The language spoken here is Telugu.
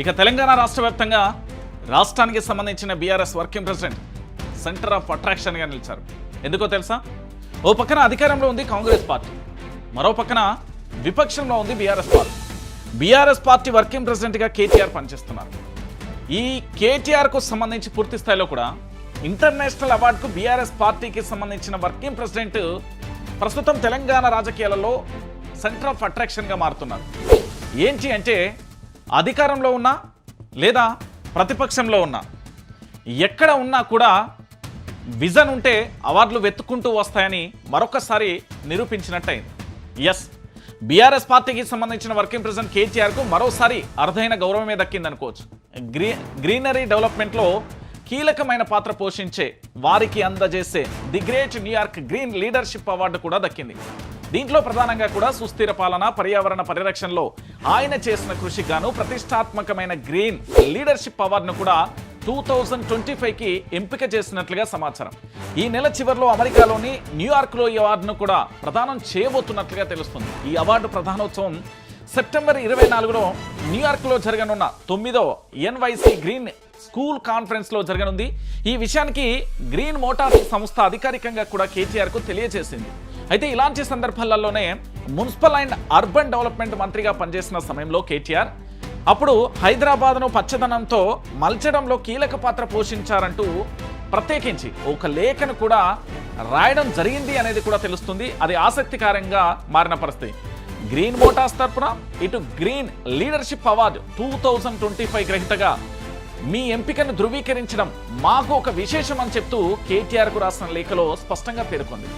ఇక తెలంగాణ రాష్ట్ర వ్యాప్తంగా రాష్ట్రానికి సంబంధించిన BRS working president center of అట్రాక్షన్గా నిలిచారు. ఎందుకో తెలుసా? ఓ పక్కన అధికారంలో ఉంది కాంగ్రెస్ పార్టీ మరో పక్కన విపక్షంలో ఉంది BRS party. BRS party working ప్రెసిడెంట్గా కేటీఆర్ పనిచేస్తున్నారు. ఈ కేటీఆర్కు సంబంధించి పూర్తి స్థాయిలో కూడా ఇంటర్నేషనల్ అవార్డుకు బీఆర్ఎస్ పార్టీకి సంబంధించిన వర్కింగ్ ప్రెసిడెంట్ ప్రస్తుతం తెలంగాణ రాజకీయాలలో సెంటర్ ఆఫ్ అట్రాక్షన్గా మారుతున్నారు. ఏంటి అంటే అధికారంలో ఉన్నా లేదా ప్రతిపక్షంలో ఉన్నా ఎక్కడ ఉన్నా కూడా విజన్ ఉంటే అవార్డులు వెతుక్కుంటూ వస్తాయని మరొకసారి నిరూపించినట్టయింది. ఎస్ బీఆర్ఎస్ పార్టీకి సంబంధించిన వర్కింగ్ ప్రెసిడెంట్ కేటీఆర్కు మరోసారి అరుదైన గౌరవమే దక్కిందనుకోవచ్చు. గ్రీ గ్రీనరీ డెవలప్మెంట్లో కీలకమైన పాత్ర పోషించే వారికి అందజేసే the great New York green leadership award కూడా దక్కింది. దీంట్లో ప్రధానంగా కూడా సుస్థిర పాలన పర్యావరణ పరిరక్షణలో ఆయన చేసిన కృషికి గాను ప్రతిష్టాత్మకమైన గ్రీన్ లీడర్షిప్ అవార్డును కూడా టూ థౌజండ్ ట్వంటీ ఫైవ్కి ఎంపిక చేసినట్లుగా సమాచారం. ఈ నెల చివరిలో అమెరికాలోని న్యూయార్క్లో ఈ అవార్డును కూడా ప్రదానం చేయబోతున్నట్లుగా తెలుస్తుంది. ఈ అవార్డు ప్రధానోత్సవం సెప్టెంబర్ ఇరవై నాలుగులో న్యూయార్క్లో జరగనున్న తొమ్మిదో ఎన్వైసీ గ్రీన్ స్కూల్ కాన్ఫరెన్స్లో జరగనుంది. ఈ విషయానికి గ్రీన్ మోటార్స్ సంస్థ అధికారికంగా కూడా కేటీఆర్కు తెలియజేసింది. అయితే ఇలాంటి సందర్భాలలోనే మున్సిపల్ అండ్ అర్బన్ డెవలప్మెంట్ మంత్రిగా పనిచేసిన సమయంలో కేటీఆర్ అప్పుడు హైదరాబాద్ను పచ్చదనంతో మలచడంలో కీలక పాత్ర పోషించారంటూ ప్రత్యేకించి ఒక లేఖను కూడా రాయడం జరిగింది అనేది కూడా తెలుస్తుంది. అది ఆసక్తికరంగా మారిన పరిస్థితి. గ్రీన్ మోటార్స్ తరఫున ఇటు green leadership award two thousand twenty five గ్రహీతగా మీ ఎంపికను ధృవీకరించడం మాకు ఒక విశేషం అని చెప్తూ కేటీఆర్కు రాసిన లేఖలో స్పష్టంగా పేర్కొంది.